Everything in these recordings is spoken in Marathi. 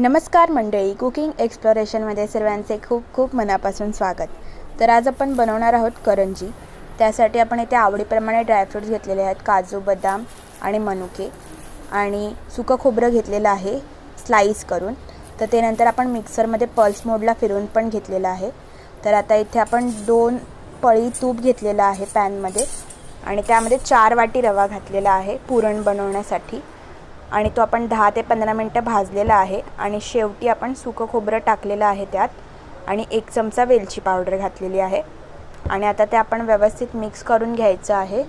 नमस्कार मंडळी कुकिंग एक्सप्लोरेशनमध्ये सर्वांचे खूप खूप मनापासून स्वागत. तर आज आपण बनवणार आहोत करंजी. त्यासाठी आपण इथे आवडीप्रमाणे ड्रायफ्रूट्स घेतलेले आहेत काजू बदाम आणि मनुके. आणि सुकं खोबरं घेतलेलं आहे स्लाईस करून. तर ते नंतर आपण मिक्सरमध्ये पल्स मोडला फिरवून पण घेतलेलं आहे. तर आता इथे आपण दोन पळी तूप घेतलेलं आहे पॅनमध्ये. आणि त्यामध्ये चार वाटी रवा घातलेला आहे पुरण बनवण्यासाठी. आणि तो आपण दहा ते पंधरा मिनटं भाजलेला आहे आणि शेवटी आपण सुकं खोबरं टाकलेलं आहे त्यात आणि एक चमचा वेलची पावडर घातलेली आहे. आणि आता ते आपण व्यवस्थित मिक्स करून घ्यायचं आहे.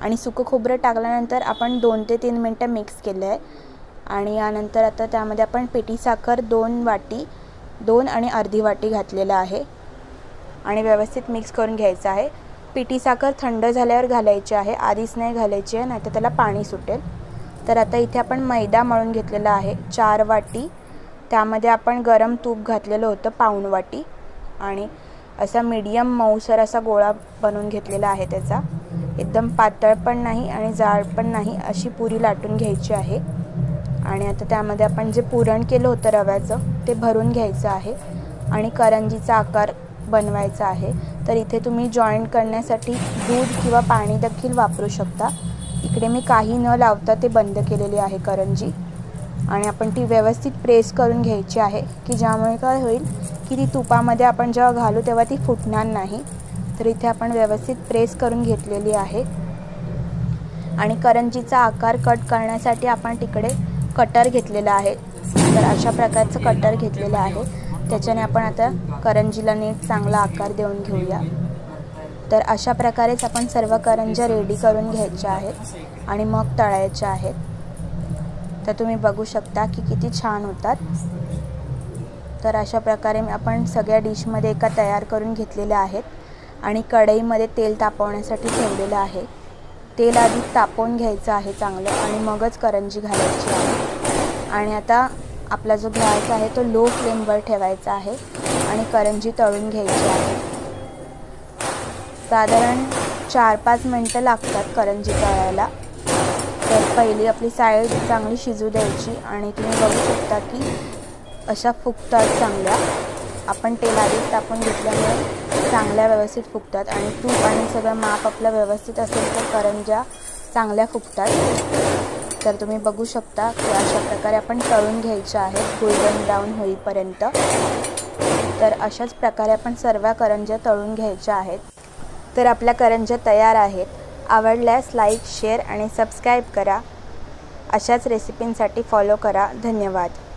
आणि सुकं खोबरं टाकल्यानंतर आपण दोन ते तीन मिनटं मिक्स केलं आहे आणि यानंतर आता त्यामध्ये आपण पिठी साखर दोन वाटी दोन आणि अर्धी वाटी घातलेलं आहे. आणि व्यवस्थित मिक्स करून घ्यायचं आहे. पिठी साखर थंड झाल्यावर घालायची आहे आधीच नाही घालायची आहे नाहीतर त्याला पाणी सुटेल. तर आता इथे आपण मैदा मळून घेतलेला आहे चार वाटी. त्यामध्ये आपण गरम तूप घातलेलं होतं पाऊण वाटी. आणि असा मीडियम मऊसर असा गोळा बनवून घेतलेला आहे त्याचा. एकदम पातळ पण नाही आणि जाड पण नाही अशी पुरी लाटून घ्यायची आहे. आणि आता त्यामध्ये आपण जे पुरण केलं होतं रव्याचं ते भरून घ्यायचं आहे. आणि करंजीचा आकार बनवायचा आहे. तर इथे तुम्ही जॉईंट करण्यासाठी दूध किंवा पाणी देखील वापरू शकता. इकडे मी काही न लावता ते बंद केलेली आहे करंजी आणि आपण ती व्यवस्थित प्रेस करून घ्यायची आहे की ज्यामुळे काय होईल की ती तुपामध्ये आपण जेव्हा घालू तेव्हा ती फुटणार नाही. तर इथे आपण व्यवस्थित प्रेस करून घेतलेली आहे. आणि करंजीचा आकार कट करण्यासाठी आपण तिकडे कटर घेतलेला आहे. तर अशा प्रकारचं कटर घेतलेलं आहे. त्याच्याने आपण आता करंजीला नीट चांगला आकार देऊन घेऊया. तर अशा प्रकारेच आपण सर्व करंज्या रेडी करून घ्यायच्या आहेत आणि मग तळायच्या आहेत. तर तुम्ही बघू शकता की किती छान होतात. तर अशा प्रकारे आपण सगळ्या डिशमध्ये एका तयार करून घेतलेल्या आहेत आणि कढईमध्ये तेल तापवण्यासाठी ठेवलेलं आहे. तेल आधी तापवून घ्यायचं आहे चांगलं आणि मगच करंजी घालायची आहे. आणि आता आपला जो गॅस आहे तो लो फ्लेमवर ठेवायचा आहे आणि करंजी तळून घ्यायची आहे. साधारण चार पाच मिनटं लागतात करंजी तळायला. तर पहिली आपली साईड चांगली शिजू द्यायची आणि तुम्ही बघू शकता की अशा फुगतात चांगल्या. आपण तेल टाकून घेतल्यामुळे चांगल्या व्यवस्थित फुगतात आणि तूप आणि सगळं माप आपलं व्यवस्थित असेल तर करंज्या चांगल्या फुगतात. तर तुम्ही बघू शकता की अशा प्रकारे आपण तळून घ्यायच्या आहेत गोल्डन ब्राऊन होईपर्यंत. तर अशाच प्रकारे आपण सर्व करंज्या तळून घ्यायच्या आहेत. तर आपल्या करंज्या तयार आहेत. आवडल्यास लाईक शेअर आणि सबस्क्राईब करा. अशाच रेसिपींसाठी फॉलो करा. धन्यवाद.